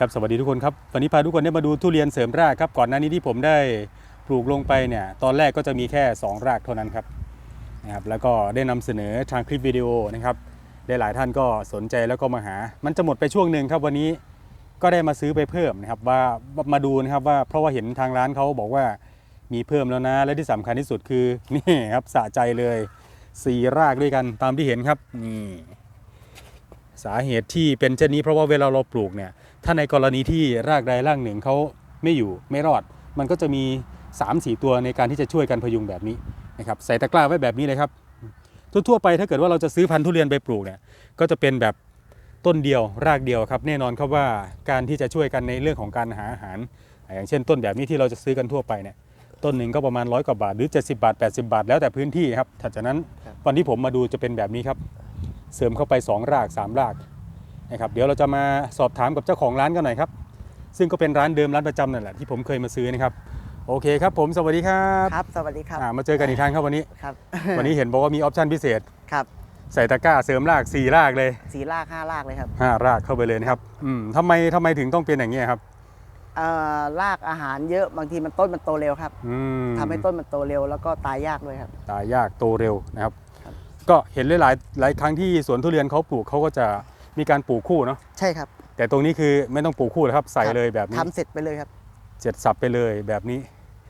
ครับสวัสดีทุกคนครับวันนี้พาทุกคนได้มาดูทุเรียนเสริมรากครับก่อนหน้านี้ที่ผมได้ปลูกลงไปเนี่ยตอนแรกก็จะมีแค่ 2 รากเท่านั้นครับนะครับแล้วก็ได้นำเสนอทางคลิปวิดีโอนะครับได้หลายท่านก็สนใจแล้วก็มาหา มันจะหมดไปช่วงหนึ่งครับวันนี้ก็ได้มาซื้อไปเพิ่มนะครับว่ามาดูนะครับว่าเพราะว่าเห็นทางร้านเขาบอกว่ามีเพิ่มแล้วนะ และที่สำคัญที่สุดคือนี่ครับสะใจเลยสี่รากด้วยกันตามที่เห็นครับนี่สาเหตุที่เป็นเช่นนี้เพราะว่าเวลาเราปลูกเนี่ย ถ้าในกรณีที่รากใดรากหนึ่งเขาไม่อยู่ไม่รอด มันก็จะมี 3-4 ตัวในการที่จะช่วยกันพยุงแบบนี้นะครับใส่ตะกร้าไว้แบบนี้เลยครับ ทั่วๆไปถ้าเกิดว่าเราจะซื้อพันธุ์ทุเรียนไปปลูกเนี่ยก็จะเป็นแบบต้นเดียวรากเดียวครับ แน่นอนครับว่าการที่จะช่วยกันในเรื่องของการหาอาหาร อย่างเช่นต้นแบบนี้ที่เราจะซื้อกันทั่วไปเนี่ยต้นหนึ่งก็ประมาณร้อยกว่าบาทหรือ 70 บาท 80 บาท แล้วแต่พื้นที่ครับถัดจากนั้นครับวันที่ผมมาดูจะเป็นแบบนี้ครับ เสริมเข้าไป 2 ราก 3 ราก นะครับเดี๋ยวเราจะมาสอบถามกับเจ้าของร้านกันหน่อยครับ ซึ่งก็เป็นร้านเดิมร้านประจำนั่นแหละที่ผมเคยมาซื้อนะครับโอเคครับผมสวัสดีครับครับ สวัสดีครับอ่ามาเจอกันอีกครั้งครับวันนี้ครับ วันนี้เห็นบอกว่ามีออปชั่นพิเศษครับใส่ตะกร้าเสริมราก4รากเลยสีลากห้าลากเลยครับ5รากเข้าไปเลยนะครับอืมทำไมทำไมถึงต้องเป็นอย่างนี้ยครับเอ่อลากอาหารเยอะบางทีมันต้นมันโตเร็วครับอืมทำให้ต้นมันโตเร็วแล้วก็ตายยากด้วยครับ ตายยากโตเร็วนะครับครับก็เห็นหลายๆหลายครั้งที่สวนทุเรียนเขาปลูกเขาก็จะ มีการปลูกคู่เนาะใช่ครับแต่ตรงนี้คือไม่ต้องปลูกคู่แล้วครับ ใส่เลยแบบนี้ทำเสร็จไปเลยครับเจ็ดสับไปเลยแบบนี้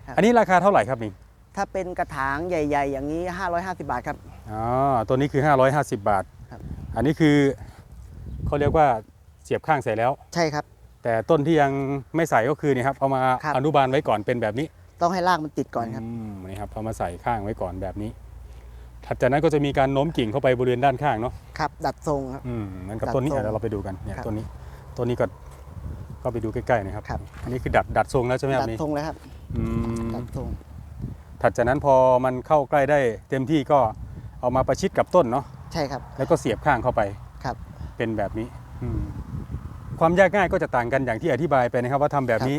ครับอันนี้ราคาเท่าไหร่ครับนี่ถ้าเป็นกระถางใหญ่ ๆ อย่างนี้ 550 บาทครับอ๋อตัวนี้คือ 550 บาทครับอันนี้คือเขาเรียกว่าเสียบข้างใส่แล้ว ใช่ครับ แต่ต้นที่ยังไม่ใส่ก็คือนี่ครับเอามาครับอนุบาลไว้ก่อนเป็นแบบนี้ ต้องให้รากมันติดก่อนครับมนี่ครับเอามาใส่ข้างไว้ก่อนแบบนี้ ถัดจากนั้นก็จะมีการโน้มกิ่งเข้าไปบริเวณด้านข้างเนาะครับ ดัดทรงครับ อืมนั่นกับดัดต้นนี้ทรงเดี๋ยวเราไปดูกันเนี่ยครับ ต้นนี้ต้นนี้ก็ก็ไปดูใกล้ๆนะครับ ครับอันนี้คือดัดดัดทรงแล้วใช่ไหมคดัรับดนี่ทรงเลยครับ อืมดัดทรงถัดจากนั้นพอมันเข้าใกล้ได้เต็มที่ก็เอามาประชิดกับต้นเนาะใช่ครับแล้วก็เสียบข้างเข้าไป ครับ เป็นแบบนี้อืมความยากง่ายก็จะต่างกันอย่างที่อธิบายไปนะครับ ว่าทำแบบนี้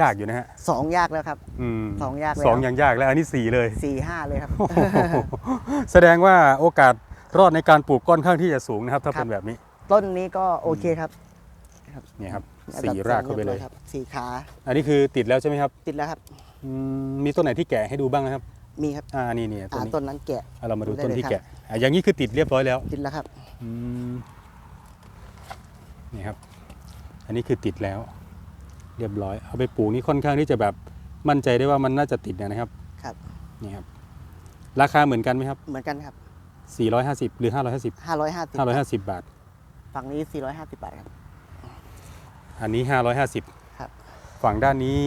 ยากอยู่นะฮะสองยากแล้วครับอืมสองยากแล้วสองอย่างยากแล้วอันนี้สี่เลยสี่ห้าเลยครับ แสดงว่าโอกาสรอดในการปลูกก้อนข้างที่จะสูงนะครับ ถ้าครับเป็นแบบนี้ ต้นนี้ก็โอเคครับเนี่ยครับดัดสี่ทงรากเข้าไปเลยรีบร้อครับสี่ขา อันนี้คือติดแล้วใช่ไหมครับ ติดแล้วครับอืมมีต้นไหนที่แกะให้ดูบ้างนะครับ มีครับ อ่า นี่นี่ต้นอ่านี้ต้นนั้นแกะอะเรามาดูดูได้ต้นเลยที่ครับแกะอะอย่างนี้คือติดเรียบร้อยแล้ว ติดแล้วครับอืมนี่ครับ อันนี้คือติดแล้ว เรียบร้อย เอาไปปลูกนี่ค่อนข้างที่จะแบบมั่นใจได้ว่ามันน่าจะติดนะครับครับ นี่ครับ ราคาเหมือนกันไหมครับ เหมือนกันครับ 450 หรือ 550 550 550 บาท ฝั่งนี้ 450 บาทครับ อันนี้ 550 ครับ ฝั่งด้านนี้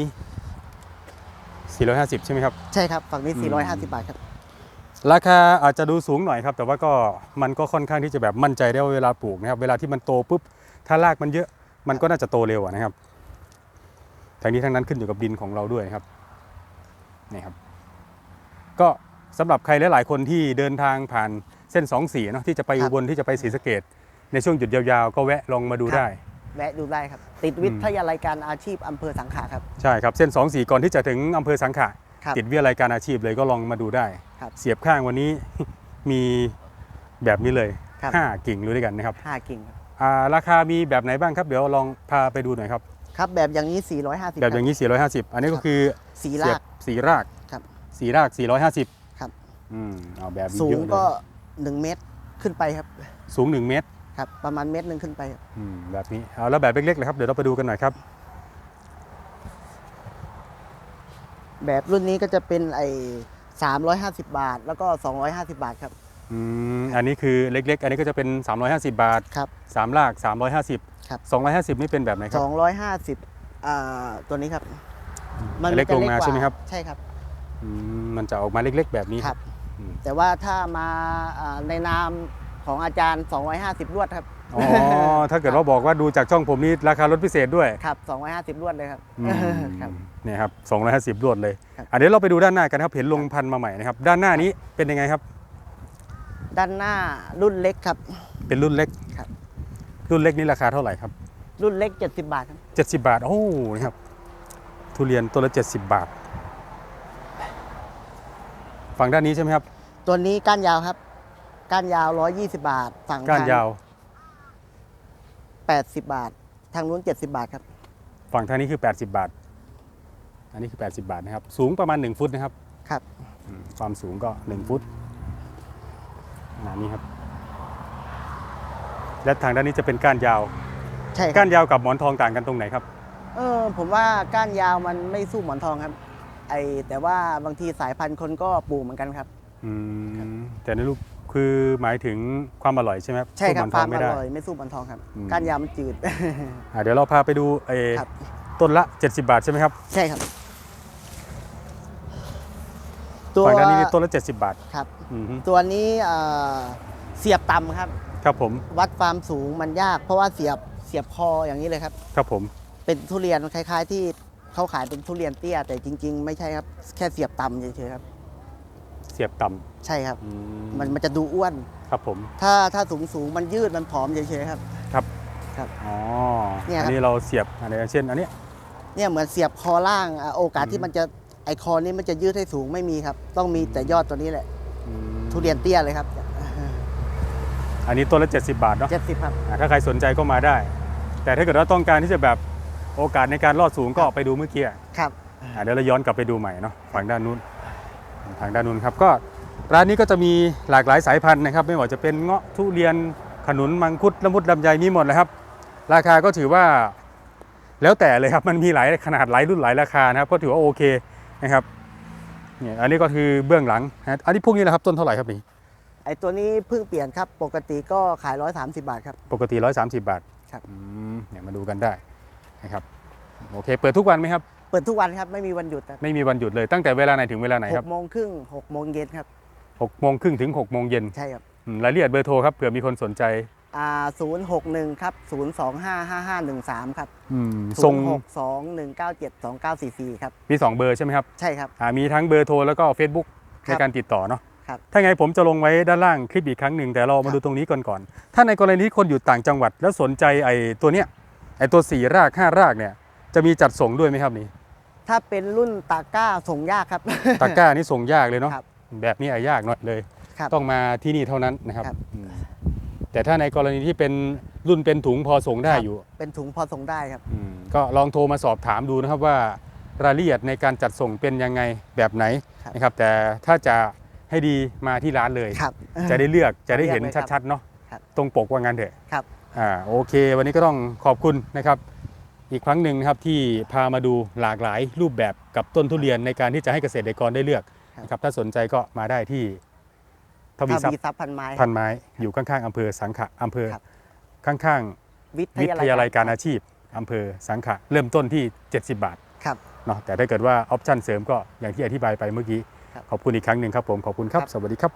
450 ใช่ไหมครับ ใช่ครับ ฝั่งนี้อืม450 บาทครับ ราคาอาจจะดูสูงหน่อยครับ แต่ว่าก็มันก็ค่อนข้างที่จะแบบมั่นใจได้ว่าเวลาปลูกนะครับ เวลาที่มันโตปุ๊บ ถ้ารากมันเยอะ มันก็น่าจะโตเร็วอะนะครับ ทางนี้ทั้งนั้นขึ้นอยู่กับดินของเราด้วยนะครับนี่ครับ ก็สำหรับใครหลายๆคนที่เดินทางผ่านเส้น2 4เนาะที่จะไปครัอุบบลที่จะไปศรีสะเกดในช่วงหยุดยาวๆ ก็แวะลองมาดูครับได้ แวะดูได้ครับ ติดวิทยาลัยการอาชีพอำเภอสังขะครับใช่ครับเส้น2 4ก่อนที่จะถึงอำเภอสังขะครับติดวิทยาลัยการอาชีพเลยก็ลองมาดูได้ครับเสียบข้างวันนี้มีแบบนี้เลยครับห้ากิ่งเลยด้วยกันนะครับห้ากิ่งครับอ่าราคามีแบบไหนบ้างครับ เดี๋ยวลองพาไปดูหน่อยครับ ครับ แบบอย่างนี้ 450แบบอย่างนี้ 450 อันนี้ก็คือสีเสียลาบกสีรากครับสีราก 450 ครับอืมเอาแบบนี้สูเยงอะเลยก็ 1 เมตรขึ้นไปครับ สูง 1 เมตรครับประมาณเมตรหนึ่งขึ้นไปครับอืมแบบนี้เอาแล้วแบบเล็กๆเลยครับเดี๋ยวเราไปดูกันหน่อยครับ แบบรุ่นนี้ก็จะเป็นไอ้350 บาท แล้วก็ 250 บาทครับ อืมอันนี้คือเล็ก ๆ อันนี้ก็จะเป็น 350 บาทครับ3ราก 350 ครับ 250 นี่เป็นแบบไหนครับ250อ่าตัวนี้ครับเล็กลงมาจะใช่ไหมครับ ใช่ครับอืมมันจะออกมาเล็ก ๆ แบบนี้ ครับ อืม แต่ว่าถ้ามาอ่าในนามของอาจารย์ 250 รวดครับ อ๋อ ถ้าเกิดว่าบอกว่าดูจากช่องผมนี่ราคาลดพิเศษด้วยครับ 250 รวดเลยครับอืมครับ เนี่ยครับ250รวดเลย ครับ อันนี้เราไปดูด้านหน้ากันครับ เห็นลงพันธุ์มาใหม่นะครับ ด้านหน้านี้เป็นยังไงครับ ด้านหน้ารุ่นเล็กครับ เป็นรุ่นเล็กครับ รุ่นเล็กนี่ราคาเท่าไหร่ครับ รุ่นเล็ก 70 บาทครับ70บาท โอ้นี่ครับ ทุเรียนตัวละ70บาท ฝั่งด้านนี้ใช่ไหมครับ ตัวนี้ก้านยาวครับ ก้านยาว 120 บาทฝั่งก้านยาว 80 บาท ทางนู้น 70 บาทครับ ฝั่งทางนี้คือ 80 บาท อันนี้คือ 80 บาทนะครับ สูงประมาณ 1 ฟุตนะครับ ครับ อืมความสูงก็ 1 ฟุต ขนาดนี้ครับ และทางด้านนี้จะเป็นก้านยาว ใช่ครัก้าบนยาวกับหมอนทองต่างกันตรงไหนครับ เออผมว่าก้านยาวมันไม่สู้หมอนทองครับ ไอแต่ว่าบางทีสายพันธุ์คนก็ปลูกเหมือนกันครับ อืมแต่ในรูปคือหมายถึงความอร่อยใช่ไหมครับใช่ครับสู้หมอนทฟาอร์งมไม่อได้ ร่อยไม่สู้หมอนทองครับ อืม ก้านยาวมันจืด อะเดี๋ยวเราพาไปดูเออครับ ต้นละ 70 บาทใช่ไหมครับ ใช่ครับ ตัวฝั่งด้านนี้ต้นละ70 บาทครับ อืมฮึตัวนี้เอ่อเสียบต่ำครับ ครับผมวัดความสูงมันยาก เพราะว่าเสียบเสียบคออย่างนี้เลยครับ ครับผมเป็นทุเรียนคล้าย ๆ ที่เขาขายเป็นทุเรียนเตี้ย แต่จริง ๆ ไม่ใช่ครับ แค่เสียบต่ำเฉยๆครับ เสียบต่ใช่ครับำอืมันมันจะดูอ้วน ครับผมถ้าถ้าสูงสูงๆมันยืดมันผอมเฉยๆครับ อ๋อเนี่ยครับ อันนี้เราเสียบอะไรเช่นอันเนี้ย เนี่ยเหมือนเสียบคอล่างอะโอกาสอืที่ม มันจะไอคอนี้มันจะยืดให้สูงไม่มีครับ ต้องมีแต่ยอดตัวนี้แหละ อืมทุเรียนเตี้ยเลยครับอันนี้ต้นละ 70 บาทเนาะเจ็ดสิบครับ อะถ้าใครสนใจก็มาได้ แต่ถ้าเกิดว่าต้องการที่จะแบบโอกาสในการรอดสูงก็ไปดูเมื่อกี้อะครับ อะเดี๋ยวเราย้อนกลับไปดูใหม่เนาะฝั่งด้านนู้นทางด้านนู้นครับก็ร้านนี้ก็จะมีหลากหลายสายพันธุ์นะครับ ไม่ว่าจะเป็นเงาะทุเรียนขนุนมังคุดละมุดลำไยมีหมดเลยครับ ราคาก็ถือว่าแล้วแต่เลยครับมันมีหลายขนาดหลายรุ่นหลายราคานะครับก็ถือว่าโอเค นะครับเนี่ยอันนี้ก็คือเบื้องหลังนะอันนี้พวกนี้นะครับต้นเท่าไหร่ครับนี่ไอตัวนี้เพิ่งเปลี่ยนครับ ปกติก็ขาย 130 บาทครับ ปกติ 130 บาทครับอืมเนี่ยมาดูกันได้นะครับโอเค เปิดทุกวันไหมครับ เปิดทุกวันครับไม่มีวันหยุดครับไม่มีวันหยุดเลยตั้งแต่เวลาไหนถึงเวลาไหนหครับกโมงครึ่งหกโมงเย็นครับ6โมงครึ่งถึง6โมงเย็นใช่ครับอืมรายละเอียดเบอร์โทรครับเผื่อมีคนสนใจอ่า ศูนย์หกหนึ่งครับศูนย์สองห้าห้าห้าหนึ่งสามครับอืมศูส่งนย์หกสองหนึ่งเก้าเจ็ดสองเก้าสี่สี่ครับ มี 2 เบอร์ใช่ไหมครับใช่ครับ อ่ามีทั้งเบอร์โทรแล้วก็ Facebook คในรับการติดต่อเนาะครับ ถ้าไงผมจะลงไว้ด้านล่างคลิปอีกครั้งหนึ่งแต่เราครัมาบดูตรงนี้ก่อนก่อนถ้าในกรณีที่คนอยู่ต่างจังหวัดแล้วสนใจไอ้ตัวเนี้ยไอ้ตัวสี่รากห้ารากเนี่ยจะมีจัดส่งด้วยไหมครับนี่ ถ้าเป็นรุ่นตาก้าส่งยากครับ ตะกร้านี่ส่งยากเลยเนาะครับแบบนี้อะยากหน่อยเลย ครับต้องมาที่นี่เท่านั้นนะครับครับ อืม แต่ถ้าในกรณีที่เป็นรุ่นเป็นถุงพอส่งได้ครับอยู่เป็นถุงพอส่งได้ครับ อืมก็ลองโทรมาสอบถามดูนะครับว่ารายละเอียดในการจัดส่งเป็นยังไงแบบไหนครับ นะครับ แต่ถ้าจะให้ดีมาที่ร้านเลย ครับ จะได้เลือกจะได้เห็นเลือกเลยครับชัดๆเนาะครับตรงปกว่างั้นเถอะครับ อ่าโอเค วันนี้ก็ต้องขอบคุณนะครับ อีกครั้งหนึ่งนะครับที่พามาดูหลากหลายรูปแบบกับต้นทุเรียนในการที่จะให้เกษตรกรได้เลือกครับนะครับถ้าสนใจก็มาได้ที่ ทวีถ้าทรัพมีย์ทรัพย์พันไม้พันไม้ อยู่ข้างๆอำเภอสังขะอำเภอครับข้างวิๆวิทยาลัยการอาชีพอำเภอสังขะเริ่มต้นที่ 70 บาทครับเนาะแต่ถ้าเกิดว่าออปชั่นเสริมก็อย่างที่อธิบายไปเมื่อกี้ครับขอบคุณอีกครั้งหนึ่งครับผม ขอบคุณครับครับสวัสดีครับ